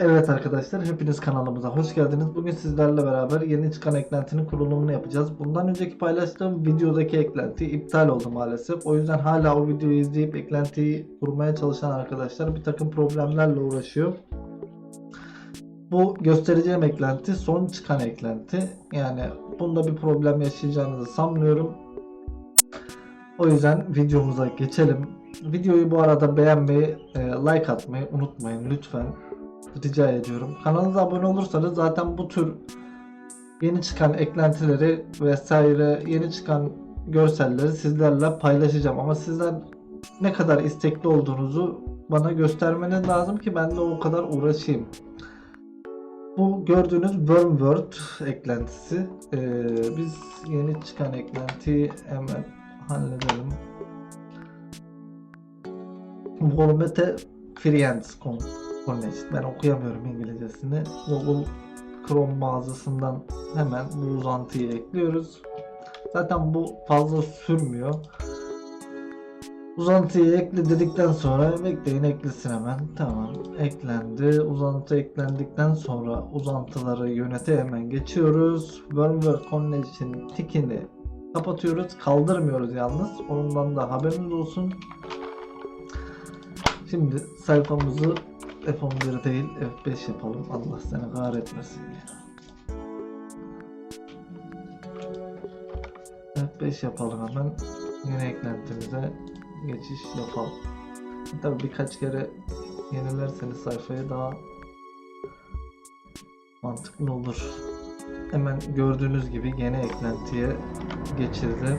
Evet arkadaşlar hepiniz kanalımıza hoş geldiniz. Bugün sizlerle beraber yeni çıkan eklentinin kurulumunu yapacağız. Bundan önceki paylaştığım videodaki eklenti iptal oldu maalesef. O yüzden hala o videoyu izleyip eklentiyi kurmaya çalışan arkadaşlar bir takım problemlerle uğraşıyor. Bu göstereceğim eklenti son çıkan eklenti. Yani bunda bir problem yaşayacağınızı sanmıyorum. O yüzden videomuza geçelim. Videoyu bu arada beğenmeyi, e, like atmayı unutmayın lütfen. Rica ediyorum. Kanalımıza abone olursanız zaten bu tür yeni çıkan eklentileri vesaire yeni çıkan görselleri sizlerle paylaşacağım. Ama sizler ne kadar istekli olduğunuzu bana göstermeniz lazım ki ben de o kadar uğraşayım. Bu gördüğünüz Wormword eklentisi. Ee, biz yeni çıkan eklentiyi hemen halledelim. Volmete Connect. Ben okuyamıyorum İngilizcesini. Google Chrome mağazasından hemen bu uzantıyı ekliyoruz. Zaten bu fazla sürmüyor. Uzantıyı ekle dedikten sonra bekleyin eklesin hemen. Tamam eklendi. Uzantı eklendikten sonra uzantıları yönete hemen geçiyoruz. Wormware Connect'in tikini kapatıyoruz. Kaldırmıyoruz yalnız. Ondan da haberiniz olsun. Şimdi sayfamızı F11 değil F5 yapalım. Allah seni kahretmesin ya. F5 yapalım hemen. Yeni eklentimize geçiş yapalım. Tabi birkaç kere yenilerseniz sayfayı daha mantıklı olur. Hemen gördüğünüz gibi yeni eklentiye geçirdi.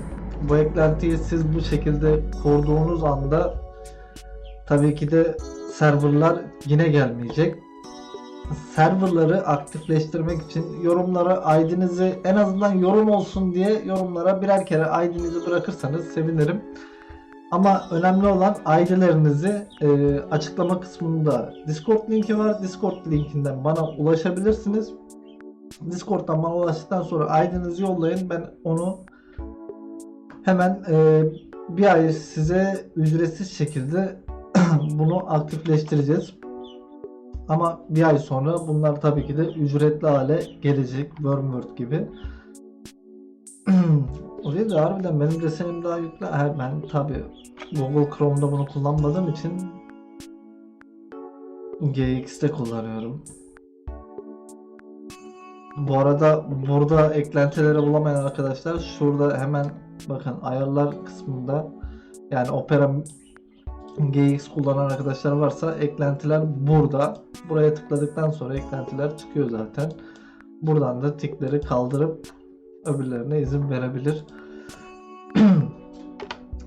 Bu eklentiyi siz bu şekilde kurduğunuz anda tabii ki de serverlar yine gelmeyecek. Serverları aktifleştirmek için yorumlara ID'nizi en azından yorum olsun diye yorumlara birer kere ID'nizi bırakırsanız sevinirim. Ama önemli olan ID'lerinizi e, açıklama kısmında Discord linki var. Discord linkinden bana ulaşabilirsiniz. Discord'dan bana ulaştıktan sonra ID'nizi yollayın. Ben onu hemen e, bir ay size ücretsiz şekilde bunu aktifleştireceğiz. Ama bir ay sonra bunlar tabii ki de ücretli hale gelecek. Wormword gibi. Oraya da harbiden benim desenim daha yüklü. Ben tabii Google Chrome'da bunu kullanmadığım için GX'te kullanıyorum. Bu arada burada eklentileri bulamayan arkadaşlar şurada hemen bakın ayarlar kısmında yani Opera GX kullanan arkadaşlar varsa eklentiler burada. Buraya tıkladıktan sonra eklentiler çıkıyor zaten. Buradan da tikleri kaldırıp öbürlerine izin verebilir.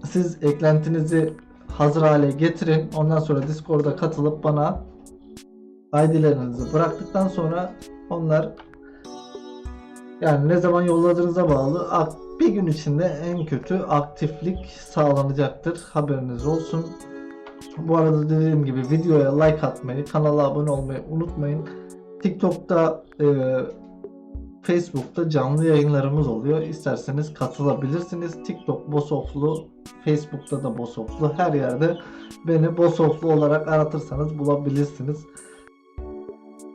Siz eklentinizi hazır hale getirin. Ondan sonra Discord'a katılıp bana ID'lerinizi bıraktıktan sonra onlar yani ne zaman yolladığınıza bağlı bir gün içinde en kötü aktiflik sağlanacaktır. Haberiniz olsun. Bu arada dediğim gibi videoya like atmayı, kanala abone olmayı unutmayın. TikTok'ta, e, Facebook'ta canlı yayınlarımız oluyor. İsterseniz katılabilirsiniz. TikTok Bosoflu, Facebook'ta da Bosoflu. Her yerde beni Bosoflu olarak aratırsanız bulabilirsiniz.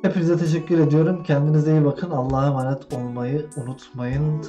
Hepinize teşekkür ediyorum. Kendinize iyi bakın. Allah'a emanet olmayı unutmayın.